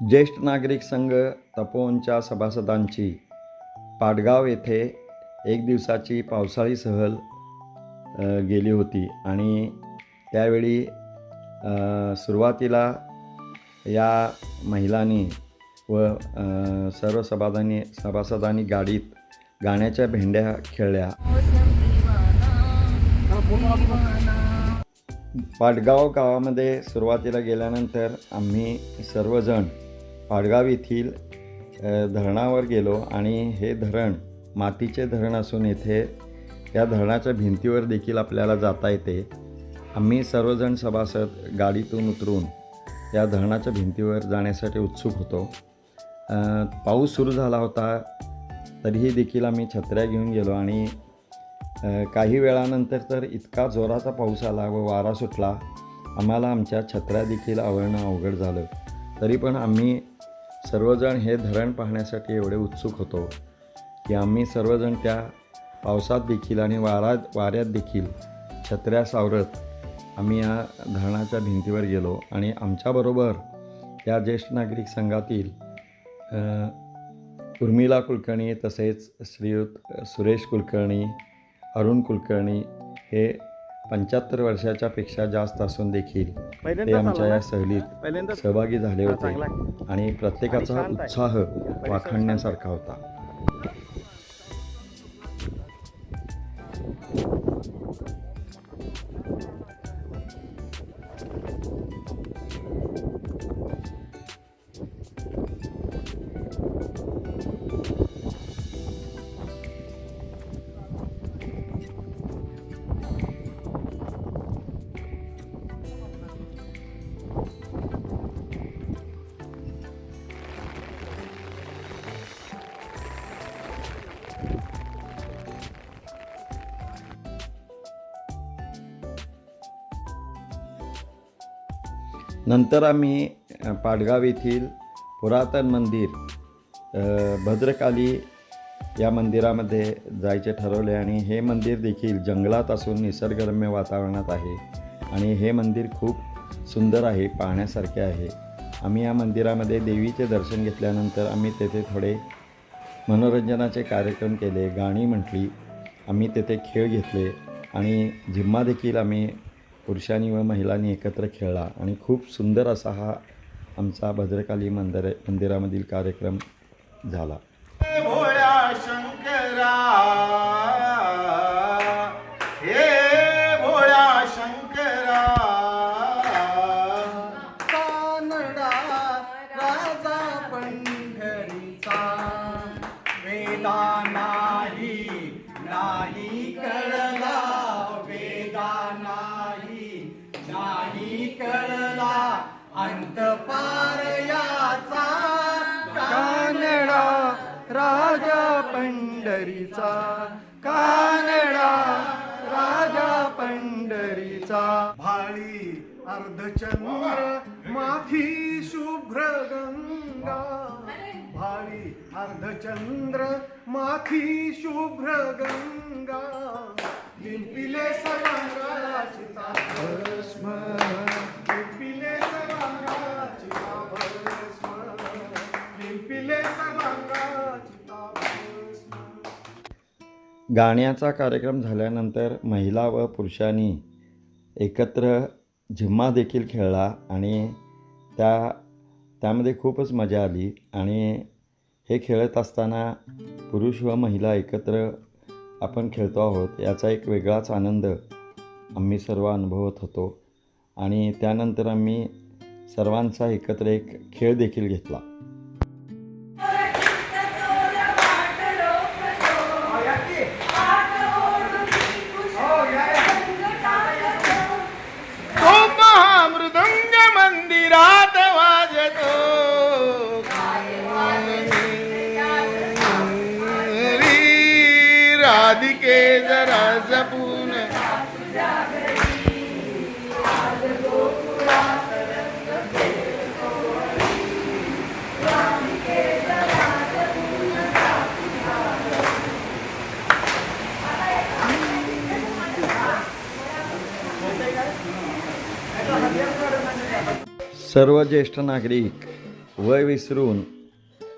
ज्येष्ठ नागरिक संघ तपोवनच्या सभासदांची पाटगाव येथे एक दिवसाची पावसाळी सहल गेली होती. आणि त्यावेळी सुरुवातीला या महिलांनी व सर्व सभादांनी सभासदांनी गाडीत गाण्याच्या भेंड्या खेळल्या. पाटगाव गावामध्ये सुरुवातीला गेल्यानंतर आम्ही सर्वजण पाडगाव येथील धरणावर गेलो आणि हे धरण मातीचे धरण असून येथे या धरणाच्या भिंतीवर देखील आपल्याला जाता येते. आम्ही सर्वजण सभासद गाडीतून उतरून या धरणाच्या भिंतीवर जाण्यासाठी उत्सुक होतो. पाऊस सुरू झाला होता तरीही देखील आम्ही छत्र्या घेऊन गेलो आणि काही वेळानंतर तर इतका जोराचा पाऊस आला व वारा सुटला. आम्हाला आमच्या छत्र्या देखील आवरणं अवघड झालं. तरी पण आम्ही सर्वजण हे धरण पाहण्यासाठी एवढे उत्सुक होतो की आम्ही सर्वजण त्या पावसात देखील आणि वारा वाऱ्यात देखील छत्र्या सावरत आम्ही या धरणाच्या भिंतीवर गेलो आणि आमच्याबरोबर या ज्येष्ठ नागरिक संघातील उर्मिला कुलकर्णी तसेच श्रीयुत सुरेश कुलकर्णी अरुण कुलकर्णी हे पंच्याहत्तर वर्षाच्या पेक्षा जास्त असून देखील ते आमच्या या सहलीत सहभागी झाले होते. आणि प्रत्येकाचा उत्साह वाखाणण्यासारखा होता. नंतर आम्ही पाडगाव येथील पुरातन मंदिर भद्रकाली या मंदिरामध्ये जायचे ठरवले आणि हे मंदिर देखील जंगलात असून निसर्गरम्य वातावरणात आहे आणि हे मंदिर खूप सुंदर आहे पाहण्यासारखे आहे. आम्ही या मंदिरामध्ये देवीचे दर्शन घेतल्यानंतर आम्ही तेथे थोडे मनोरंजनाचे कार्यक्रम केले गाणी म्हटली आम्ही तेथे खेळ घेतले आणि झिम्मा देखील आम्ही पुरुषांनी व महिलांनी एकत्र खेळला आणि खूप सुंदर असा हा आमचा भद्रकाली मंदिर मंदिरामधील कार्यक्रम झाला. अर्धचंद्र माथी शुभ्र गंगा. भाळी अर्धचंद्र माथी शुभ्र गंगा. लिंपिले सर्वांगाची भस्म लिंपिले सर्वांगाची भस्म लिंपिले सर्वांगाची भस्म गाण्याचा कार्यक्रम झाल्यानंतर महिला व पुरुषांनी एकत्र झिम्मा देखील खेळला आणि त्या त्यामध्ये खूपच मजा आली. आणि हे खेळत असताना पुरुष व महिला एकत्र आपण खेळतो आहोत याचा एक वेगळाच आनंद आम्ही सर्व अनुभवत होतो. आणि त्यानंतर आम्ही सर्वांचा एकत्र एक खेळ देखील घेतला. सर्व ज्येष्ठ नागरिक वय विसरून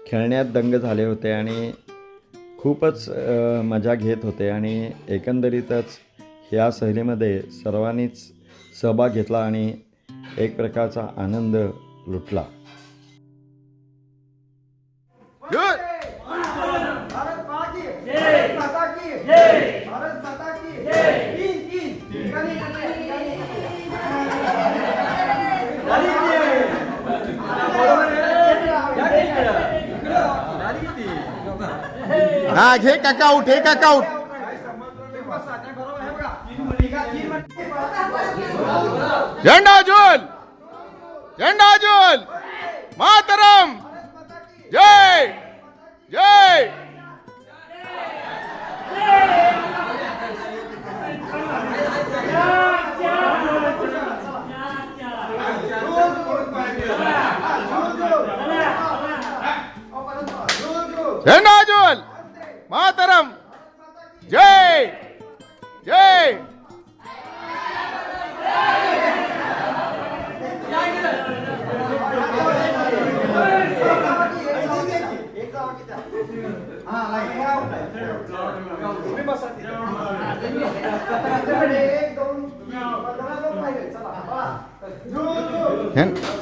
खेळण्यात दंग झाले होते आणि खूपच मजा घेत होते आणि एकंदरीतच ह्या सहलीमध्ये सर्वांनीच सहभाग घेतला आणि एक प्रकारचा आनंद लुटला. Good. हा घे काकाउट हे काकाउट झेंडा झुल झेंडा झुल मातरम. जय जय. झेंडा झेंडा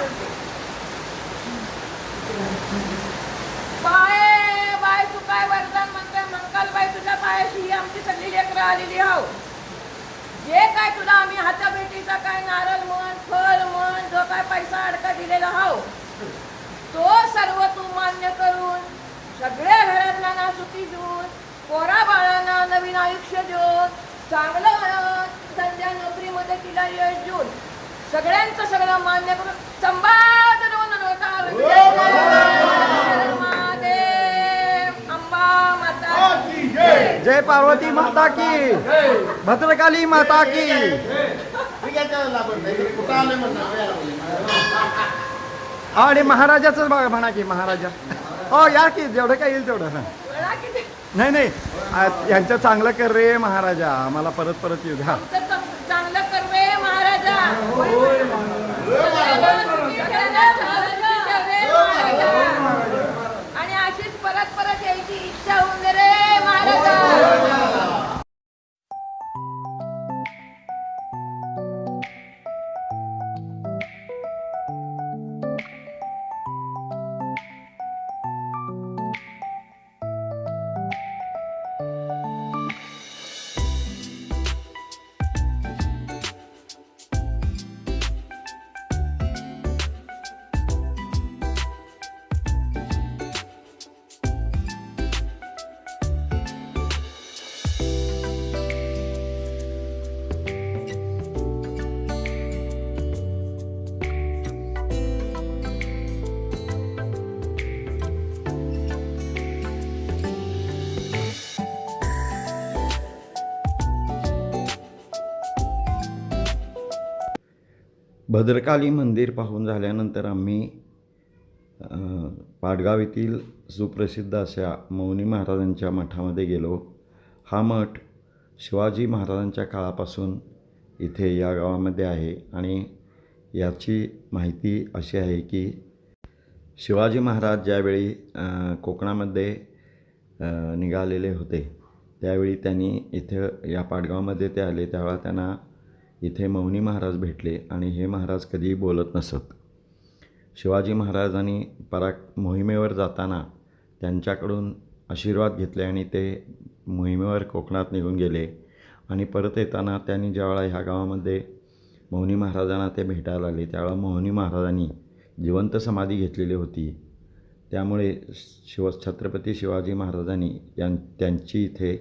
फक्त सांगते बाय बाय तू काय वरदान म्हणते मंगलबाई तुझ्या पायाशी ही आमची सगळी लेकरं आलेली हाव. जे काय तुला आम्ही हाताभेटीचा काय नारळ म्हण फळ म्हण जो काय पैसा अडका दिलेला हाव तो सर्व तू मान्य करून सगळ्या घरातल्या ना सुखी देऊन पोरा बाळांना नवीन आयुष्य देऊन चांगलं म्हणत नोकरीमध्ये तिला यश देऊन सगळ्यांचं सगळं मान्य करून जय. पार्वती माता की। भद्रकाली माता की। आणि महाराजाच बघा म्हणा की महाराजा. हो या की जेवढं काय येईल तेवढं. नाही नाही. यांचं चांगलं कर रे महाराजा. आम्हाला परत परत येऊ द्या. भद्रकाली मंदिर पाहून झाल्यानंतर आम्ही अ, पाडगाव येथील सुप्रसिद्ध अशा मौनी महाराजांच्या मठामध्ये गेलो. हा मठ शिवाजी महाराजांच्या काळापासून इथे या गावामध्ये आहे आणि याची माहिती अशी आहे की शिवाजी महाराज ज्यावेळी कोकणामध्ये निघालेले होते त्यावेळी त्यांनी इथं या पाडगावमध्ये ते आले. त्यावेळा त्यांना इथे मौनी महाराज भेटले आणि हे महाराज कधीही बोलत नसत. शिवाजी महाराजांनी पराक मोहिमेवर जाताना त्यांच्याकडून आशीर्वाद घेतले आणि ते मोहिमेवर कोकणात निघून गेले आणि परत येताना त्यांनी ज्यावेळा ह्या गावामध्ये मौनी महाराजांना ते भेटायला आले त्यावेळा मौनी महाराजांनी जिवंत समाधी घेतलेली होती. त्यामुळे शिव छत्रपती शिवाजी महाराजांनी यां त्यांची इथे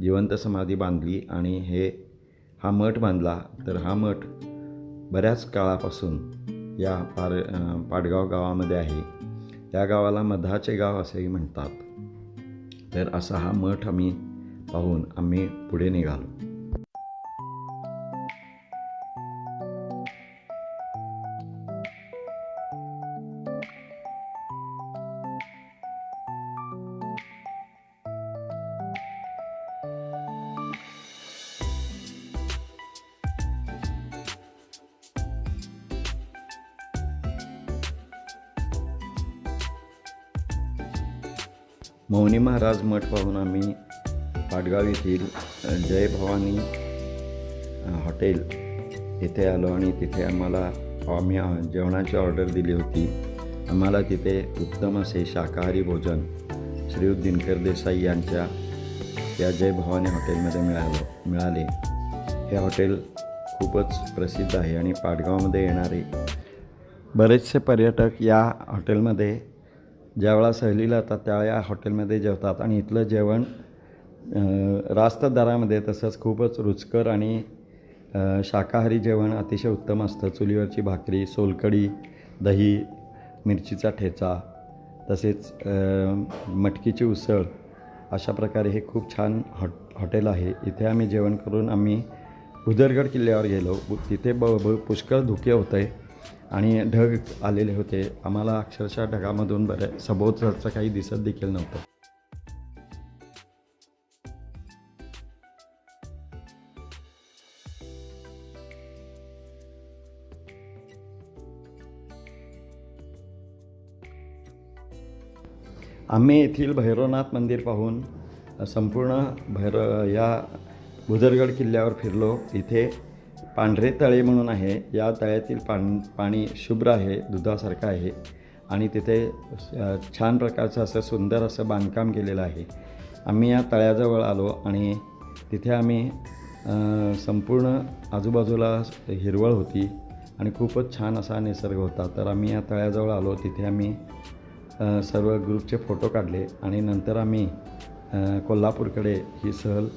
जिवंत समाधी बांधली आणि हे हा मठ बांधला तर हा मठ बऱ्याच काळापासून या पार पाडगाव गावामध्ये आहे. त्या गावाला मधाचे गाव असेही म्हणतात. तर असा हा मठ आम्ही पाहून आम्ही पुढे निघालो. मौनी महाराज मठ पाहून आम्ही पाटगाव येथील जय भवानी हॉटेल येथे आलो आणि तिथे आम्हाला आम्ही जेवणाची ऑर्डर दिली होती. आम्हाला तिथे उत्तम असे शाकाहारी भोजन श्री दिनकर देसाई यांच्या या जय भवानी हॉटेलमध्ये मिळालं मिळाले. हे हॉटेल खूपच प्रसिद्ध आहे आणि पाटगावमध्ये येणारे बरेचसे पर्यटक या हॉटेलमध्ये ज्यावेळा सहलीला येतात त्या या हॉटेलमध्ये जेवतात. आणि इथलं जेवण रास्त दरामध्ये तसंच खूपच रुचकर आणि शाकाहारी जेवण अतिशय उत्तम असतं. चुलीवरची भाकरी सोलकडी दही मिरचीचा ठेचा तसेच मटकीची उसळ अशा प्रकारे हे खूप छान हॉट हॉटेल आहे. इथे आम्ही जेवण करून आम्ही उदरगड किल्ल्यावर गेलो. तिथे ब ब पुष्कळ धुके होते. आणि ढग आलेले होते. आम्हाला अक्षरशः ढगामधून बरं सभोवतालचं काही दिसत देखील नव्हतं. आम्ही येथील भैरवनाथ मंदिर पाहून संपूर्ण भैर या भुदरगड किल्ल्यावर फिरलो. इथे पांढरे तळे म्हणून आहे. या तळ्यातील पाण पाणी शुभ्र आहे दुधासारखं आहे. आणि तिथे छान प्रकारचं असं सुंदर असं बांधकाम केलेलं आहे. आम्ही या तळ्याजवळ आलो आणि तिथे आम्ही संपूर्ण आजूबाजूला हिरवळ होती आणि खूपच छान असा निसर्ग होता. तर आम्ही या तळ्याजवळ आलो. तिथे आम्ही सर्व ग्रुपचे फोटो काढले आणि नंतर आम्ही कोल्हापूरकडे ही सहल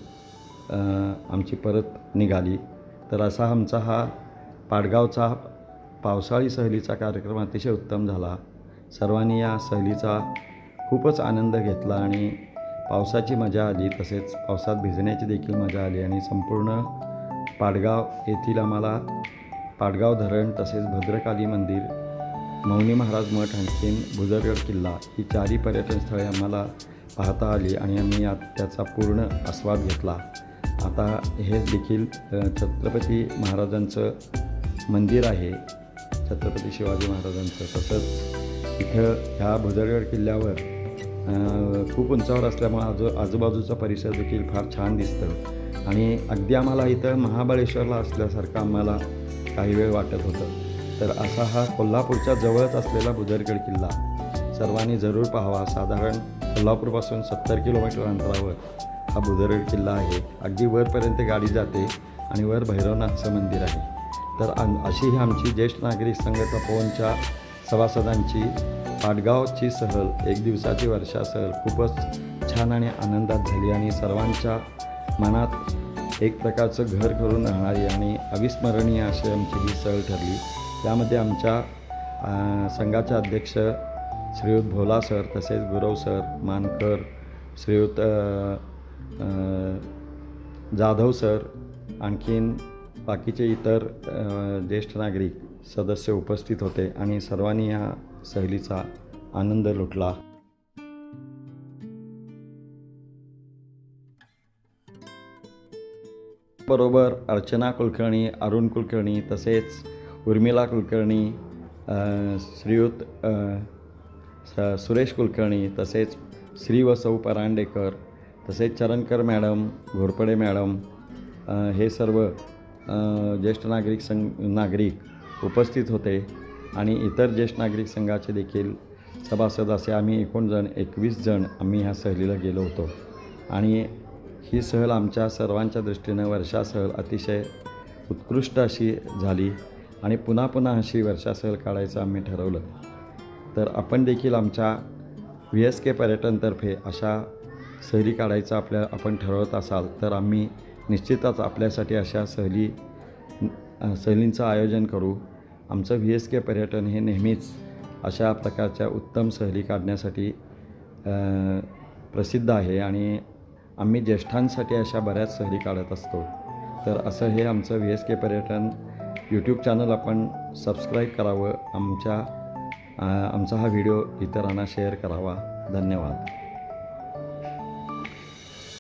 आमची परत निघाली. तर असा आमचा हा पाडगावचा पावसाळी सहलीचा कार्यक्रम अतिशय उत्तम झाला. सर्वांनी या सहलीचा खूपच आनंद घेतला आणि पावसाची मजा आली तसेच पावसात भिजण्याची देखील मजा आली आणि संपूर्ण पाडगाव येथील आम्हाला पाडगाव धरण तसेच भद्रकाली मंदिर मौनी महाराज मठ आणखीन भुजरगड किल्ला ही चारही पर्यटन स्थळे आम्हाला पाहता आली आणि आम्ही यात त्याचा पूर्ण आस्वाद घेतला. आता हे देखील छत्रपती महाराजांचं मंदिर आहे. छत्रपती शिवाजी महाराजांचं. तसंच इथं ह्या भुदरगड किल्ल्यावर खूप उंचावर असल्यामुळे आजू आजूबाजूचा परिसर देखील फार छान दिसतं. आणि अगदी आम्हाला इथं महाबळेश्वरला असल्यासारखं आम्हाला काही वेळ वाटत होतं. तर असा हा कोल्हापूरच्या जवळच असलेला भुजरगड किल्ला सर्वांनी जरूर पाहावा. साधारण कोल्हापूरपासून सत्तर किलोमीटर अंतरावर. हा बुदरगड किल्ला आहे. अगदी वरपर्यंत गाडी जाते आणि वर भैरवनाथचं मंदिर आहे. तर अन- अशी ही आमची ज्येष्ठ नागरिक संघ तपोवनच्या सभासदांची पाटगावची सहल एक दिवसाची वर्षा सहल खूपच छान आणि आनंदात झाली आणि सर्वांच्या मनात एक प्रकारचं घर करून राहणारी आणि अविस्मरणीय अशी आमची ही सहल ठरली. त्यामध्ये आमच्या संघाचे अध्यक्ष श्रीयुत भोला सर तसेच गुरव सर मानकर श्रीयुत जाधव सर आणखीन बाकीचे इतर ज्येष्ठ नागरिक सदस्य उपस्थित होते आणि सर्वांनी या सहलीचा आनंद लुटला. बरोबर अर्चना कुलकर्णी अरुण कुलकर्णी तसेच उर्मिला कुलकर्णी श्रीयुत सुरेश कुलकर्णी तसेच श्री वसौ परांडेकर तसेच चरणकर मॅडम घोरपडे मॅडम हे सर्व ज्येष्ठ नागरिक संघ नागरिक उपस्थित होते आणि इतर ज्येष्ठ नागरिक संघाचे देखील सभासद असे आम्ही एकूण जण एकवीस जण आम्ही ह्या सहलीला गेलो होतो. आणि ही सहल आमच्या सर्वांच्या दृष्टीनं वर्षा सहल अतिशय उत्कृष्ट अशी झाली आणि पुन्हा पुन्हा अशी वर्षा सहल काढायचं आम्ही ठरवलं. तर आपण देखील आमच्या व्ही एस के पर्यटनतर्फे अशा सहली काढायचं आपल्या आपण ठरवत असाल तर आम्ही निश्चितच आपल्यासाठी अशा सहली सहलींचं आयोजन करू. आमचं व्ही एस के पर्यटन हे नेहमीच अशा प्रकारच्या उत्तम सहली काढण्यासाठी प्रसिद्ध आहे आणि आम्ही ज्येष्ठांसाठी अशा बऱ्याच सहली काढत असतो. तर असं हे आमचं व्ही एस के पर्यटन यूट्यूब चॅनल आपण सबस्क्राईब करावं आमच्या आमचा हा व्हिडिओ इतरांना शेअर करावा. धन्यवाद.